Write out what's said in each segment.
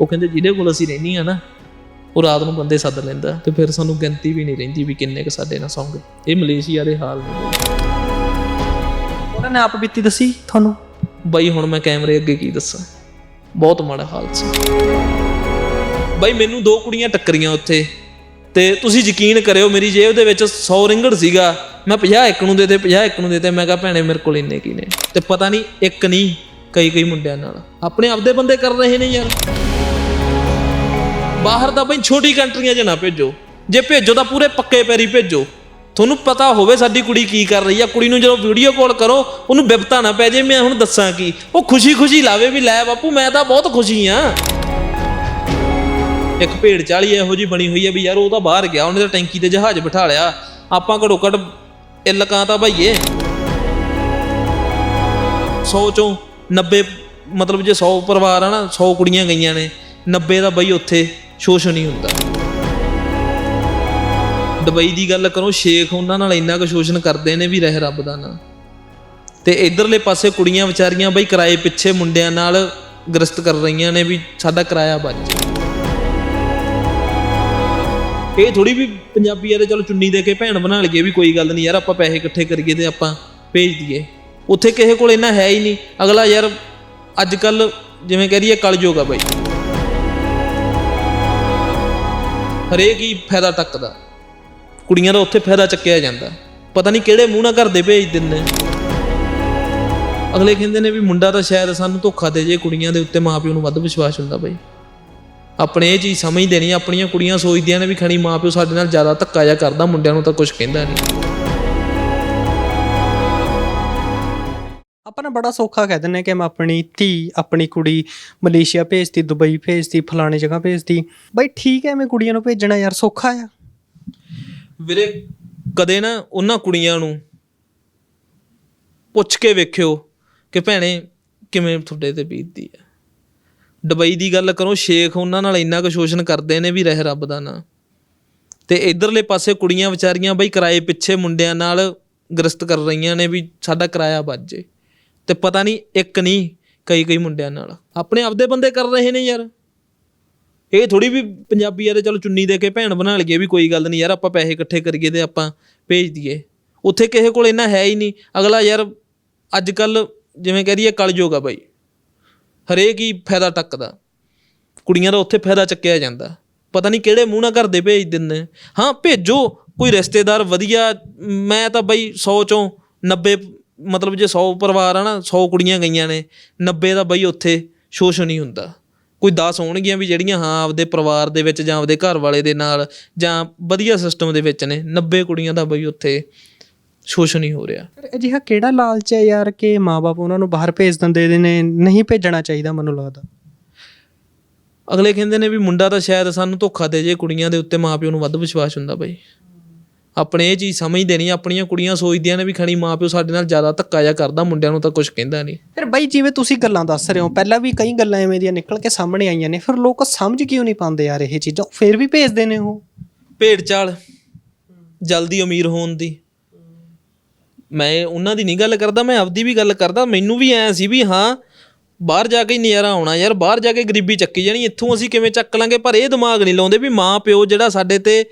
ਉਹ ਕਹਿੰਦੇ ਜਿਹਦੇ ਕੋਲ ਅਸੀਂ ਰਹਿੰਦੀਆਂ ਨਾ ਉਹ ਰਾਤ ਨੂੰ ਬੰਦੇ ਸੱਦ ਲੈਂਦਾ ਤੇ ਫਿਰ ਸਾਨੂੰ ਗਿਣਤੀ ਵੀ ਨਹੀਂ ਰਹਿੰਦੀ ਵੀ ਕਿੰਨੇ ਕ ਸਾਡੇ ਨਾਲ ਸੌਂਗੇ। ਇਹ ਮਲੇਸ਼ੀਆ ਦੇ ਹਾਲ ਨੇ। ਉਹਨਾਂ ਨੇ ਆਪ ਬੀਤੀ ਦੱਸੀ ਤੁਹਾਨੂੰ? ਬਾਈ ਹੁਣ ਮੈਂ ਕੈਮਰੇ ਅੱਗੇ ਕੀ ਦੱਸਾਂ? ਬਹੁਤ ਮਾੜਾ ਹਾਲ ਸੀ। ਬਾਈ ਮੈਨੂੰ ਦੋ ਕੁੜੀਆਂ ਟੱਕਰੀਆਂ ਉੱਥੇ ਤੇ ਤੁਸੀਂ ਯਕੀਨ ਕਰਿਓ ਮੇਰੀ ਜੇਬ ਦੇ ਵਿੱਚ 100 ਰਿੰਗੜ ਸੀਗਾ। ਮੈਂ 50 ਇੱਕ ਨੂੰ ਦੇ ਤੇ 50 ਇੱਕ ਨੂੰ ਦੇ ਤੇ ਮੈਂ ਕਿਹਾ ਭੈਣੇ ਮੇਰੇ ਕੋਲ ਇੰਨੇ ਕੀ ਨੇ? ਤੇ ਪਤਾ ਨਹੀਂ ਇੱਕ ਨਹੀਂ ਕਈ ਕਈ ਮੁੰਡਿਆਂ ਨਾਲ। ਆਪਣੇ ਆਪਦੇ ਬੰਦੇ ਕਰ ਰਹੇ ਨੇ ਯਾਰ। ਬਾਹਰ ਦਾ ਬਈ ਛੋਟੀ ਕੰਟਰੀਆਂ 'ਚ ਨਾ ਭੇਜੋ। ਜੇ ਭੇਜੋ ਤਾਂ ਪੂਰੇ ਪੱਕੇ ਪੈਰੀ ਭੇਜੋ। ਤੁਹਾਨੂੰ ਪਤਾ ਹੋਵੇ ਸਾਡੀ ਕੁੜੀ ਕੀ ਕਰ ਰਹੀ ਆ। ਕੁੜੀ ਨੂੰ ਜਦੋਂ ਵੀਡੀਓ ਕਾਲ ਕਰੋ, ਉਹਨੂੰ ਬਿਪਤਾ ਨਾ ਪੈ ਜੇ, ਮੈਂ ਹੁਣ ਦੱਸਾਂ ਕੀ। ਉਹ ਖੁਸ਼ੀ-ਖੁਸ਼ੀ ਲਾਵੇ ਵੀ, ਲੈ ਬਾਪੂ, ਮੈਂ ਤਾਂ ਬਹੁਤ ਖੁਸ਼ੀ ਆ। ਇੱਕ ਭੇਡ ਚਾਲੀ ਇਹੋ ਜੀ ਬਣੀ ਹੋਈ ਆ ਵੀ ਯਾਰ, ਉਹ ਤਾਂ ਬਾਹਰ ਗਿਆ, ਉਹਨੇ ਤਾਂ ਟੈਂਕੀ ਤੇ ਜਹਾਜ਼ ਬਿਠਾ ਲਿਆ। ਆਪਾਂ ਘੜੋ ਘੜ ਇਲਕਾਂ ਤਾਂ ਭਾਈਏ। 100 ਚੋਂ 90 ਮਤਲਬ ਜੇ 100 ਪਰਿਵਾਰ ਆ ਨਾ 100 ਕੁੜੀਆਂ ਗਈਆਂ ਨੇ 90 ਦਾ ਬਈ ਉੱਥੇ। ਸ਼ੋਸ਼ਣ ਹੀ ਹੁੰਦਾ। ਦੁਬਈ ਦੀ ਗੱਲ ਕਰੋ, ਸ਼ੇਖ ਉਹਨਾਂ ਨਾਲ ਇੰਨਾ ਕੁ ਸ਼ੋਸ਼ਣ ਕਰਦੇ ਨੇ ਵੀ ਰਹਿ ਰੱਬ ਦਾ ਨਾਂ। ਤੇ ਇਧਰਲੇ ਪਾਸੇ ਕੁੜੀਆਂ ਵਿਚਾਰੀਆਂ ਬਈ ਕਿਰਾਏ ਪਿੱਛੇ ਮੁੰਡਿਆਂ ਨਾਲ ਗ੍ਰਸਤ ਕਰ ਰਹੀਆਂ ਨੇ ਵੀ ਸਾਡਾ ਕਿਰਾਇਆ ਬਚ ਇਹ ਥੋੜੀ ਵੀ ਪੰਜਾਬੀ ਯਾਰ ਚਲੋ ਚੁੰਨੀ ਦੇ ਕੇ ਭੈਣ ਬਣਾ ਲਈਏ ਵੀ ਕੋਈ ਗੱਲ ਨਹੀਂ ਯਾਰ, ਆਪਾਂ ਪੈਸੇ ਇਕੱਠੇ ਕਰੀਏ ਤੇ ਆਪਾਂ ਭੇਜ ਦਈਏ। ਉੱਥੇ ਕਿਸੇ ਕੋਲ ਇੰਨਾ ਹੈ ਹੀ ਨਹੀਂ। ਅਗਲਾ ਯਾਰ, ਅੱਜ ਕੱਲ ਜਿਵੇਂ ਕਹਿ ਰਹੀਏ ਕਲਯੁਗ ਆ ਬਾਈ। ਹਰੇਕ ਹੀ ਫਾਇਦਾ ਟੱਕਦਾ। ਕੁੜੀਆਂ ਦਾ ਉੱਥੇ ਫਾਇਦਾ ਚੱਕਿਆ ਜਾਂਦਾ। ਪਤਾ ਨਹੀਂ ਕਿਹੜੇ ਮੂੰਹ ਨਾਲ ਘਰ ਦੇ ਭੇਜ ਦਿੰਦੇ। ਅਗਲੇ ਕਹਿੰਦੇ ਨੇ ਵੀ ਮੁੰਡਾ ਤਾਂ ਸ਼ਾਇਦ ਸਾਨੂੰ ਧੋਖਾ ਦੇ ਜੇ ਕੁੜੀਆਂ ਦੇ ਉੱਤੇ ਮਾਪਿਓ ਨੂੰ ਵੱਧ ਵਿਸ਼ਵਾਸ ਹੁੰਦਾ ਬਈ। ਆਪਣੇ ਇਹ ਚੀਜ਼ ਸਮਝਦੇ ਨਹੀਂ, ਆਪਣੀਆਂ ਕੁੜੀਆਂ ਸੋਚਦੀਆਂ ਨੇ ਵੀ ਖਣੀ ਮਾਪਿਓ ਸਾਡੇ ਨਾਲ ਜ਼ਿਆਦਾ ਧੱਕਾ ਜਾ ਕਰਦਾ, ਮੁੰਡਿਆਂ ਨੂੰ ਤਾਂ ਕੁਝ ਕਹਿੰਦਾ ਨਹੀਂ। ਆਪਾਂ ਨਾ ਬੜਾ ਸੌਖਾ ਕਹਿ ਦਿੰਨੇ ਕਿ ਮੈਂ ਆਪਣੀ ਧੀ, ਆਪਣੀ ਕੁੜੀ ਮਲੇਸ਼ੀਆ ਭੇਜਤੀ, ਦੁਬਈ ਭੇਜਤੀ, ਫਲਾਣੇ ਜਗ੍ਹਾ ਭੇਜਤੀ। ਬਈ ਠੀਕ ਹੈ ਮੈਂ ਕੁੜੀਆਂ ਨੂੰ ਭੇਜਣਾ ਯਾਰ ਸੌਖਾ ਆ। ਵੀਰੇ, ਕਦੇ ਨਾ ਉਹਨਾਂ ਕੁੜੀਆਂ ਨੂੰ ਪੁੱਛ ਕੇ ਵੇਖਿਓ ਕਿ ਭੈਣੇ ਕਿਵੇਂ ਤੁਹਾਡੇ ਤੇ ਬੀਤਦੀ ਹੈ ਦੁਬਈ ਦੀ ਗੱਲ ਕਰੋ, ਸ਼ੇਖ ਉਹਨਾਂ ਨਾਲ ਇੰਨਾ ਕੁ ਸ਼ੋਸ਼ਣ ਕਰਦੇ ਨੇ ਵੀ ਰਹਿ ਰੱਬ ਦਾ ਨਾਂ। ਤੇ ਇਧਰਲੇ ਪਾਸੇ ਕੁੜੀਆਂ ਵਿਚਾਰੀਆਂ ਬਈ ਕਿਰਾਏ ਪਿੱਛੇ ਮੁੰਡਿਆਂ ਨਾਲ ਗ੍ਰਸਤ ਕਰ ਰਹੀਆਂ ਨੇ ਵੀ ਸਾਡਾ ਕਿਰਾਇਆ ਬਚ ਜੇ। ਤੇ ਪਤਾ ਨਹੀਂ ਇੱਕ ਨਹੀਂ, ਕਈ ਕਈ ਮੁੰਡਿਆਂ ਨਾਲ। ਆਪਣੇ ਆਪਦੇ ਬੰਦੇ ਕਰ ਰਹੇ ਨੇ ਯਾਰ। ਇਹ ਥੋੜੀ ਵੀ ਪੰਜਾਬੀ ਯਾਰ ਚਲੋ ਚੁੰਨੀ ਦੇ ਕੇ ਭੈਣ ਬਣਾ ਲਈਏ ਵੀ ਕੋਈ ਗੱਲ ਨਹੀਂ ਯਾਰ, ਆਪਾਂ ਪੈਸੇ ਇਕੱਠੇ ਕਰੀਏ ਤੇ ਆਪਾਂ ਭੇਜ ਦਈਏ। ਉੱਥੇ ਕਿਸੇ ਕੋਲ ਇੰਨਾ ਹੈ ਹੀ ਨਹੀਂ। ਅਗਲਾ ਯਾਰ ਅੱਜ ਕੱਲ ਜਿਵੇਂ ਕਹਿ ਦਈਏ ਕਲਯੁਗ ਆ ਬਾਈ। ਹਰੇਕ ਹੀ ਫਾਇਦਾ ਟੱਕਦਾ। ਕੁੜੀਆਂ ਦਾ ਉੱਥੇ ਫਾਇਦਾ ਚੱਕਿਆ ਜਾਂਦਾ। ਪਤਾ ਨਹੀਂ ਕਿਹੜੇ ਮੂੰਹ ਨਾਲ ਘਰ ਦੇ ਭੇਜ ਦਿੰਦੇ। ਹਾਂ, ਭੇਜੋ, ਕੋਈ ਰਿਸ਼ਤੇਦਾਰ ਵਧੀਆ, ਮੈਂ ਤਾਂ ਬਾਈ 100 ਚੋਂ 90 ਮਤਲਬ ਜੇ 100 ਪਰਿਵਾਰ ਆ ਨਾ 100 ਕੁੜੀਆਂ ਗਈਆਂ ਨੇ 90 ਦਾ ਬਈ ਉੱਥੇ ਸ਼ੋਸ਼ਣ ਹੀ ਹੁੰਦਾ। ਕੋਈ 10 ਹੋਣਗੀਆਂ ਵੀ ਜਿਹੜੀਆਂ ਹਾਂ ਆਪਦੇ ਪਰਿਵਾਰ ਦੇ ਵਿੱਚ ਜਾਂ ਆਪਦੇ ਘਰ ਵਾਲੇ ਦੇ ਨਾਲ ਜਾਂ ਵਧੀਆ ਸਿਸਟਮ ਦੇ ਵਿੱਚ ਨੇ 90 ਕੁੜੀਆਂ ਦਾ ਬਈ ਉੱਥੇ ਸ਼ੋਸ਼ਣ ਹੀ ਹੋ ਰਿਹਾ। ਅਜਿਹਾ ਕਿਹੜਾ ਲਾਲਚ ਹੈ ਯਾਰ ਕਿ ਮਾਪੇ ਉਹਨਾਂ ਨੂੰ ਬਾਹਰ ਭੇਜ ਦਿੰਦੇ ਨੇ ਨਹੀਂ ਭੇਜਣਾ ਚਾਹੀਦਾ ਮੈਨੂੰ ਲੱਗਦਾ। ਅਗਲੇ ਕਹਿੰਦੇ ਨੇ ਵੀ ਮੁੰਡਾ ਤਾਂ ਸ਼ਾਇਦ ਸਾਨੂੰ ਧੋਖਾ ਦੇ ਜੇ ਕੁੜੀਆਂ ਦੇ ਉੱਤੇ ਮਾਪਿਓ ਨੂੰ ਵੱਧ ਵਿਸ਼ਵਾਸ ਹੁੰਦਾ ਬਈ। ਆਪਣੇ ਇਹ ਚੀਜ਼ ਸਮਝਦੇ ਨਹੀਂ ਆਪਣੀਆਂ ਕੁੜੀਆਂ ਸੋਚਦੀਆਂ ਨੇ ਵੀ ਖਣੀ ਮਾਪਿਓ ਸਾਡੇ ਨਾਲ ਜ਼ਿਆਦਾ ਧੱਕਾ ਜਾ ਕਰਦਾ ਮੁੰਡਿਆਂ ਨੂੰ ਤਾਂ ਕੁਝ ਕਹਿੰਦਾ ਨਹੀਂ। ਫਿਰ ਬਾਈ ਜਿਵੇਂ ਤੁਸੀਂ ਗੱਲਾਂ ਦੱਸ ਰਹੇ ਹੋ ਪਹਿਲਾਂ ਵੀ ਕਈ ਗੱਲਾਂ ਐਵੇਂ ਦੀਆਂ ਨਿਕਲ ਕੇ ਸਾਹਮਣੇ ਆਈਆਂ ਨੇ ਫਿਰ ਲੋਕ ਸਮਝ ਕਿਉਂ ਨਹੀਂ ਪਾਉਂਦੇ ਯਾਰ ਇਹ ਚੀਜ਼ਾਂ? ਫਿਰ ਵੀ ਭੇਜਦੇ ਨੇ ਉਹ। ਭੇਡ ਚਾਲ ਜਲਦੀ ਅਮੀਰ ਹੋਣ ਦੀ। ਮੈਂ ਉਹਨਾਂ ਦੀ ਨਹੀਂ ਗੱਲ ਕਰਦਾ ਮੈਂ ਆਪਦੀ ਵੀ ਗੱਲ ਕਰਦਾ ਮੈਨੂੰ ਵੀ ਐ ਸੀ ਵੀ ਹਾਂ ਬਾਹਰ ਜਾ ਕੇ ਹੀ ਨਜ਼ਾਰਾ ਆਉਣਾ ਯਾਰ ਬਾਹਰ ਜਾ ਕੇ ਗਰੀਬੀ ਚੱਕੀ ਜਾਣੀ ਇੱਥੋਂ ਅਸੀਂ ਕਿਵੇਂ ਚੱਕ ਲਾਂਗੇ? ਪਰ ਇਹ ਦਿਮਾਗ ਨਹੀਂ ਲਾਉਂਦੇ ਵੀ ਮਾਂ ਪਿਓ ਜਿਹੜਾ ਸਾਡੇ ਤੇ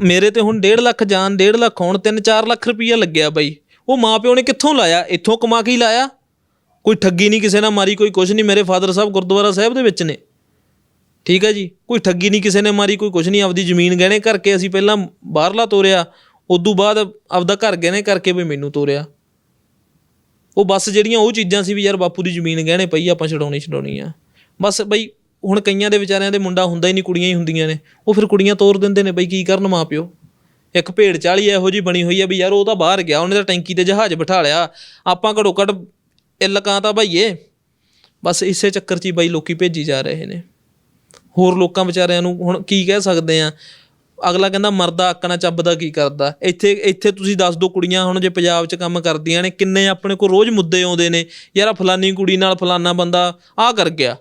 ਮੇਰੇ ਤੇ ਹੁਣ 1.5 ਲੱਖ ਜਾਣ 1.5 ਲੱਖ ਹੋਣ 3-4 ਲੱਖ ਰੁਪਈਆ ਲੱਗਿਆ ਬਈ। ਉਹ ਮਾਂ ਪਿਓ ਨੇ ਕਿੱਥੋਂ ਲਾਇਆ? ਇੱਥੋਂ ਕਮਾ ਕੇ ਹੀ ਲਾਇਆ? ਕੋਈ ਠੱਗੀ ਨਹੀਂ ਕਿਸੇ ਨਾਲ ਮਾਰੀ, ਕੋਈ ਕੁਝ ਨਹੀਂ। ਮੇਰੇ ਫਾਦਰ ਸਾਹਿਬ ਗੁਰਦੁਆਰਾ ਸਾਹਿਬ ਦੇ ਵਿੱਚ ਨੇ। ਠੀਕ ਹੈ ਜੀ? ਕੋਈ ਠੱਗੀ ਨਹੀਂ ਕਿਸੇ ਨੇ ਮਾਰੀ, ਕੋਈ ਕੁਝ ਨਹੀਂ। ਆਪਦੀ ਜ਼ਮੀਨ ਗਹਿਣੇ ਕਰਕੇ ਅਸੀਂ ਪਹਿਲਾਂ ਬਾਹਰਲਾ ਤੋਰਿਆ। ਉਦੋਂ ਬਾਅਦ ਆਪਦਾ ਘਰ ਗਹਿਣੇ ਕਰਕੇ ਵੀ ਮੈਨੂੰ ਤੋਰਿਆ। ਉਹ ਬਸ ਜਿਹੜੀਆਂ ਉਹ ਚੀਜ਼ਾਂ ਸੀ ਵੀ ਯਾਰ ਬਾਪੂ ਦੀ ਜ਼ਮੀਨ ਗਹਿਣੇ ਪਈ, ਆਪਾਂ ਛਡਾਉਣੀ ਛਡਾਉਣੀ ਆ। ਬਸ ਬਈ ਹੁਣ ਕਈਆਂ ਦੇ ਵਿਚਾਰਿਆਂ ਦੇ ਮੁੰਡਾ ਹੁੰਦਾ ਹੀ ਨਹੀਂ, ਕੁੜੀਆਂ ਹੀ ਹੁੰਦੀਆਂ ਨੇ। ਉਹ ਫਿਰ ਕੁੜੀਆਂ ਤੋਰ ਦਿੰਦੇ ਨੇ ਬਈ ਕੀ ਕਰਨ ਮਾਪਿਓ? ਇੱਕ ਭੇਡ ਚਾਲੀ ਇਹੋ ਜੀ ਬਣੀ ਹੋਈ ਆ ਵੀ ਯਾਰ ਉਹ ਤਾਂ ਬਾਹਰ ਗਿਆ, ਉਹਨੇ ਤਾਂ ਟੈਂਕੀ ਤੇ ਜਹਾਜ਼ ਬਿਠਾ ਲਿਆ। ਆਪਾਂ ਘੜੋ ਘੜ ਇਲਕਾਂ ਤਾਂ ਭਾਈਏ ਬਸ ਇਸੇ ਚੱਕਰ 'ਚ ਹੀ ਬਾਈ ਲੋਕੀ ਭੇਜੀ ਜਾ ਰਹੇ ਨੇ। ਹੋਰ ਲੋਕਾਂ ਵਿਚਾਰਿਆਂ ਨੂੰ ਹੁਣ ਕੀ ਕਹਿ ਸਕਦੇ ਆ? ਅਗਲਾ ਕਹਿੰਦਾ, ਮਰਦਾ ਅੱਕਣਾ ਚੱਬਦਾ ਕੀ ਕਰਦਾ? ਇੱਥੇ ਇੱਥੇ ਤੁਸੀਂ ਦੱਸ ਦਿਓ ਕੁੜੀਆਂ ਹੁਣ ਜੇ ਪੰਜਾਬ 'ਚ ਕੰਮ ਕਰਦੀਆਂ ਨੇ, ਕਿੰਨੇ ਆਪਣੇ ਕੋਲ ਰੋਜ਼ ਮੁੱਦੇ ਆਉਂਦੇ ਨੇ। ਯਾਰ ਫਲਾਨੀ ਕੁੜੀ ਨਾਲ ਫਲਾਨਾ ਬੰਦਾ ਆਹ ਕਰ ਗਿਆ।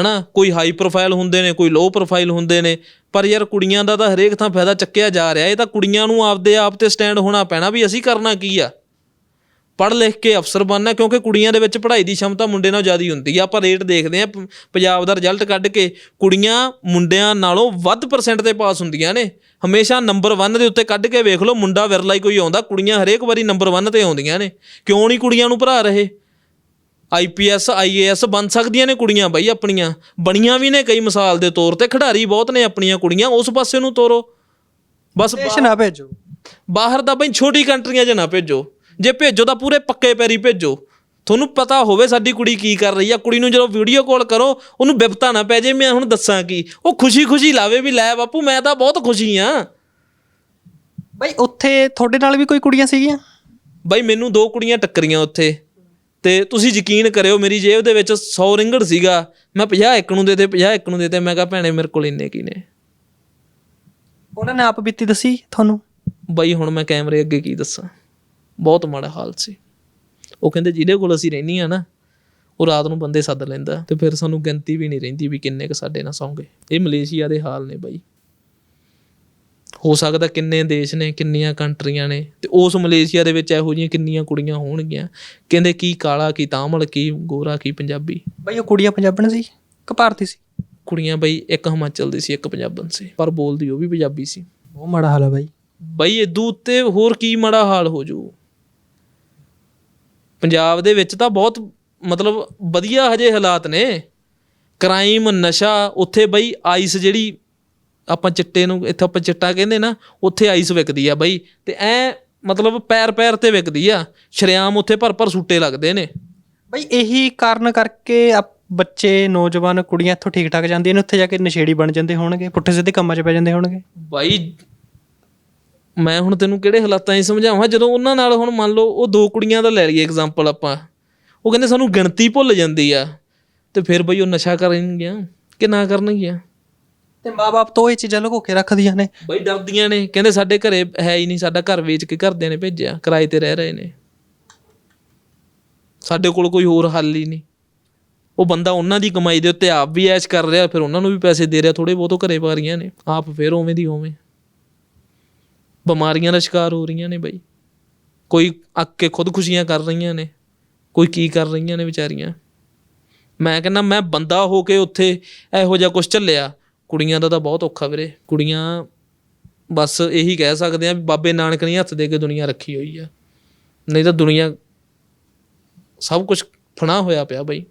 ਹਨਾ? ਕੋਈ ਹਾਈ ਪ੍ਰੋਫਾਈਲ ਹੁੰਦੇ ਨੇ, ਕੋਈ ਲੋ ਪ੍ਰੋਫਾਈਲ ਹੁੰਦੇ ਨੇ, ਪਰ ਯਾਰ ਕੁੜੀਆਂ ਦਾ ਤਾਂ ਹਰੇਕ ਥਾਂ ਫਾਇਦਾ ਚੱਕਿਆ ਜਾ ਰਿਹਾ। ਇਹ ਤਾਂ ਕੁੜੀਆਂ ਨੂੰ ਆਪਦੇ ਆਪ ਤੇ ਸਟੈਂਡ ਹੋਣਾ ਪੈਣਾ ਵੀ ਅਸੀਂ ਕਰਨਾ ਕੀ ਆ? ਪੜ੍ਹ ਲਿਖ ਕੇ ਅਫਸਰ ਬਣਨਾ, ਕਿਉਂਕਿ ਕੁੜੀਆਂ ਦੇ ਵਿੱਚ ਪੜ੍ਹਾਈ ਦੀ ਸ਼ਮਤਾ ਮੁੰਡੇ ਨਾਲੋਂ ਜ਼ਿਆਦਾ ਹੁੰਦੀ ਆ। ਆਪਾਂ ਰੇਟ ਦੇਖਦੇ ਆ ਪੰਜਾਬ ਦਾ ਰਿਜ਼ਲਟ ਕੱਢ ਕੇ ਕੁੜੀਆਂ ਮੁੰਡਿਆਂ ਨਾਲੋਂ ਵੱਧ ਪਰਸੈਂਟ ਤੇ ਪਾਸ ਹੁੰਦੀਆਂ ਨੇ। ਹਮੇਸ਼ਾ ਨੰਬਰ 1 ਦੇ ਉੱਤੇ ਕੱਢ ਕੇ ਵੇਖ ਲਓ, ਮੁੰਡਾ ਵਿਰਲਾ ਹੀ ਕੋਈ ਆਉਂਦਾ, ਕੁੜੀਆਂ ਹਰੇਕ ਵਾਰੀ ਨੰਬਰ 1 ਤੇ ਆਉਂਦੀਆਂ ਨੇ। ਕਿਉਂ ਨਹੀਂ ਕੁੜੀਆਂ ਨੂੰ ਭਰਾ ਰਹੇ? ਆਈਪੀਐਸ ਆਈਏਐਸ ਬਣ ਸਕਦੀਆਂ ਨੇ ਕੁੜੀਆਂ ਬਈ ਆਪਣੀਆਂ। ਬਣੀਆਂ ਵੀ ਨੇ ਕਈ ਮਿਸਾਲ ਦੇ ਤੌਰ ਤੇ ਖਿਡਾਰੀ ਬਹੁਤ ਨੇ ਆਪਣੀਆਂ ਕੁੜੀਆਂ ਉਸ ਪਾਸੇ ਨੂੰ ਤੋਰੋ। ਬਸ ਦੇਸ਼ ਨਾ ਭੇਜੋ। ਬਾਹਰ ਦਾ ਬਈ ਛੋਟੀ ਕੰਟਰੀਆਂ 'ਚ ਨਾ ਭੇਜੋ। ਜੇ ਭੇਜੋ ਤਾਂ ਪੂਰੇ ਪੱਕੇ ਪੈਰੀ ਭੇਜੋ। ਤੁਹਾਨੂੰ ਪਤਾ ਹੋਵੇ ਸਾਡੀ ਕੁੜੀ ਕੀ ਕਰ ਰਹੀ ਆ। ਕੁੜੀ ਨੂੰ ਜਦੋਂ ਵੀਡੀਓ ਕਾਲ ਕਰੋ ਉਹਨੂੰ ਬਿਪਤਾ ਨਾ ਪੈ ਜੇ ਮੈਂ ਹੁਣ ਦੱਸਾਂ ਕੀ। ਉਹ ਖੁਸ਼ੀ-ਖੁਸ਼ੀ ਲਾਵੇ ਵੀ ਲੈ ਬਾਪੂ ਮੈਂ ਤਾਂ ਬਹੁਤ ਖੁਸ਼ੀ ਆ। ਬਈ ਉੱਥੇ ਤੁਹਾਡੇ ਨਾਲ ਵੀ ਕੋਈ ਕੁੜੀਆਂ ਸੀਗੀਆਂ? ਬਈ ਮੈਨੂੰ ਦੋ ਕੁੜੀਆਂ ਟੱਕਰੀਆਂ ਉੱਥੇ। ਤੇ ਤੁਸੀਂ ਯਕੀਨ ਕਰਿਓ ਮੇਰੀ ਜੇਬ ਦੇ ਵਿੱਚ 100 ਰਿੰਗੜ ਸੀਗਾ। ਮੈਂ 50 ਇੱਕ ਨੂੰ ਦੇ ਤੇ 50 ਇੱਕ ਨੂੰ ਦੇ ਤੇ ਮੈਂ ਕਿਹਾ ਭੈਣੇ ਮੇਰੇ ਕੋਲ ਇੰਨੇ ਕੀ ਨੇ? ਉਹਨਾਂ ਨੇ ਆਪ ਬੀਤੀ ਦੱਸੀ ਤੁਹਾਨੂੰ? ਬਈ ਹੁਣ ਮੈਂ ਕੈਮਰੇ ਅੱਗੇ ਕੀ ਦੱਸਾਂ? ਬਹੁਤ ਮਾੜਾ ਹਾਲ ਸੀ। ਉਹ ਕਹਿੰਦੇ ਜਿਹਦੇ ਕੋਲ ਅਸੀਂ ਰਹਿੰਦੀ ਆ ਨਾ ਉਹ ਰਾਤ ਨੂੰ ਬੰਦੇ ਸੱਦ ਲੈਂਦਾ ਤੇ ਫਿਰ ਸਾਨੂੰ ਗਿਣਤੀ ਵੀ ਨਹੀਂ ਰਹਿੰਦੀ ਵੀ ਕਿੰਨੇ ਕ ਸਾਡੇ ਨਾਲ ਸੌਂਗੇ ਇਹ ਮਲੇਸ਼ੀਆ ਦੇ ਹਾਲ ਨੇ ਬਾਈ। ਹੋ ਸਕਦਾ ਕਿੰਨੇ ਦੇਸ਼ ਨੇ ਕਿੰਨੀਆਂ ਕੰਟਰੀਆਂ ਨੇ ਤੇ ਉਸ ਮਲੇਸ਼ੀਆ ਦੇ ਵਿੱਚ ਇਹੋ ਜਿਹੀਆਂ ਕਿੰਨੀਆਂ ਕੁੜੀਆਂ ਹੋਣਗੀਆਂ। ਕਹਿੰਦੇ ਕੀ ਕਾਲਾ ਕੀ ਤਾਮਲ ਕੀ ਗੋਰਾ ਕੀ ਪੰਜਾਬੀ। ਬਈ ਉਹ ਕੁੜੀਆਂ ਪੰਜਾਬਣ ਸੀ ਕਿ ਭਾਰਤੀ ਸੀ। ਕੁੜੀਆਂ ਬਈ ਇੱਕ ਹਿਮਾਚਲ ਦੀ ਸੀ ਇੱਕ ਪੰਜਾਬਣ ਸੀ। ਪਰ ਬੋਲਦੀ ਉਹ ਵੀ ਪੰਜਾਬੀ ਸੀ। ਬਹੁਤ ਮਾੜਾ ਹਾਲ ਹੈ ਬਾਈ। ਬਈ ਇਦੂ ਉੱਤੇ ਹੋਰ ਕੀ ਮਾੜਾ ਹਾਲ ਹੋ ਜੂ? ਪੰਜਾਬ ਦੇ ਵਿੱਚ ਤਾਂ ਬਹੁਤ ਮਤਲਬ ਵਧੀਆ ਹਜੇ ਹਾਲਾਤ ਨੇ। ਕ੍ਰਾਈਮ ਨਸ਼ਾ ਉੱਥੇ ਬਈ ਆਈਸ ਜਿਹੜੀ ਆਪਾਂ ਚਿੱਟੇ ਨੂੰ ਇੱਥੇ ਆਪਾਂ ਚਿੱਟਾ ਕਹਿੰਦੇ ਨਾ ਉੱਥੇ ਆਈਸ ਵਿਕਦੀ ਆ ਬਈ ਤੇ ਐ ਮਤਲਬ ਪੈਰ ਪੈਰ ਤੇ ਵਿਕਦੀ ਆ ਸ਼ਰਿਆਮ ਉੱਥੇ ਭਰ ਭਰ ਸੂਟੇ ਲੱਗਦੇ ਨੇ। ਬਈ ਇਹੀ ਕਾਰਨ ਕਰਕੇ ਬੱਚੇ ਨੌਜਵਾਨ ਕੁੜੀਆਂ ਇੱਥੋਂ ਠੀਕ ਠਾਕ ਜਾਂਦੀਆਂ ਨੇ ਉੱਥੇ ਜਾ ਕੇ ਨਸ਼ੇੜੀ ਬਣ ਜਾਂਦੇ ਹੋਣਗੇ ਪੁੱਠੇ ਸਿੱਧੇ ਕੰਮਾਂ 'ਚ ਪੈ ਜਾਂਦੇ ਹੋਣਗੇ। ਬਾਈ ਮੈਂ ਹੁਣ ਤੈਨੂੰ ਕਿਹੜੇ ਹਾਲਾਤਾਂ 'ਚ ਸਮਝਾਵਾਂ ਜਦੋਂ ਉਹਨਾਂ ਨਾਲ ਹੁਣ ਮੰਨ ਲਓ ਉਹ ਦੋ ਕੁੜੀਆਂ ਦਾ ਲੈ ਲਈਏ ਐਗਜ਼ਾਮਪਲ ਆਪਾਂ ਉਹ ਕਹਿੰਦੇ ਸਾਨੂੰ ਗਿਣਤੀ ਭੁੱਲ ਜਾਂਦੀ ਆ ਤੇ ਫਿਰ ਬਈ ਉਹ ਨਸ਼ਾ ਕਰਨਗੀਆਂ ਕਿ ਨਾ ਕਰਨਗੀਆਂ? ਤੇ ਮਾਪੇ ਤੋਂ ਇਹ ਚੀਜ਼ਾਂ ਲੁਕੋ ਕੇ ਰੱਖਦੀਆਂ ਨੇ। ਬਈ ਡਰਦੀਆਂ ਨੇ। ਕਹਿੰਦੇ ਸਾਡੇ ਘਰੇ ਹੈ ਹੀ ਨਹੀਂ, ਸਾਡਾ ਘਰ ਵੇਚ ਕੇ ਘਰਦਿਆਂ ਨੇ ਭੇਜਿਆ। ਕਿਰਾਏ ਤੇ ਰਹਿ ਰਹੇ ਨੇ। ਸਾਡੇ ਕੋਲ ਕੋਈ ਹੋਰ ਹੱਲ ਹੀ ਨਹੀਂ। ਉਹ ਬੰਦਾ ਉਹਨਾਂ ਦੀ ਕਮਾਈ ਦੇ ਉੱਤੇ ਆਪ ਵੀ ਐਸ਼ ਕਰ ਰਿਹਾ, ਫਿਰ ਉਹਨਾਂ ਨੂੰ ਵੀ ਪੈਸੇ ਦੇ ਰਿਹਾ ਥੋੜੇ ਬਹੁਤੋਂ ਘਰੇ ਪਾ ਰਹੀਆਂ ਨੇ। ਆਪ ਫਿਰ ਉਵੇਂ ਦੀ ਉਵੇਂ। ਬਿਮਾਰੀਆਂ ਦਾ ਸ਼ਿਕਾਰ ਹੋ ਰਹੀਆਂ ਨੇ ਬਈ। ਕੋਈ ਅੱਕ ਕੇ ਖੁਦਕੁਸ਼ੀਆਂ ਕਰ ਰਹੀਆਂ ਨੇ। ਕੋਈ ਕੀ ਕਰ ਰਹੀਆਂ ਨੇ ਵਿਚਾਰੀਆਂ। ਮੈਂ ਕਹਿੰਦਾ, ਮੈਂ ਬੰਦਾ ਹੋ ਕੇ ਉੱਥੇ ਇਹੋ ਜਿਹਾ ਕੁਝ ਝੱਲਿਆ। ਕੁੜੀਆਂ ਦਾ ਤਾਂ ਬਹੁਤ ਔਖਾ ਵੀਰੇ। ਕੁੜੀਆਂ ਬਸ ਇਹੀ ਕਹਿ ਸਕਦੇ ਆ ਵੀ ਬਾਬੇ ਨਾਨਕ ਨੇ ਹੱਥ ਦੇ ਕੇ ਦੁਨੀਆ ਰੱਖੀ ਹੋਈ ਆ। ਨਹੀਂ ਤਾਂ ਦੁਨੀਆ ਸਭ ਕੁਝ ਫਣਾ ਹੋਇਆ ਪਿਆ ਬਈ।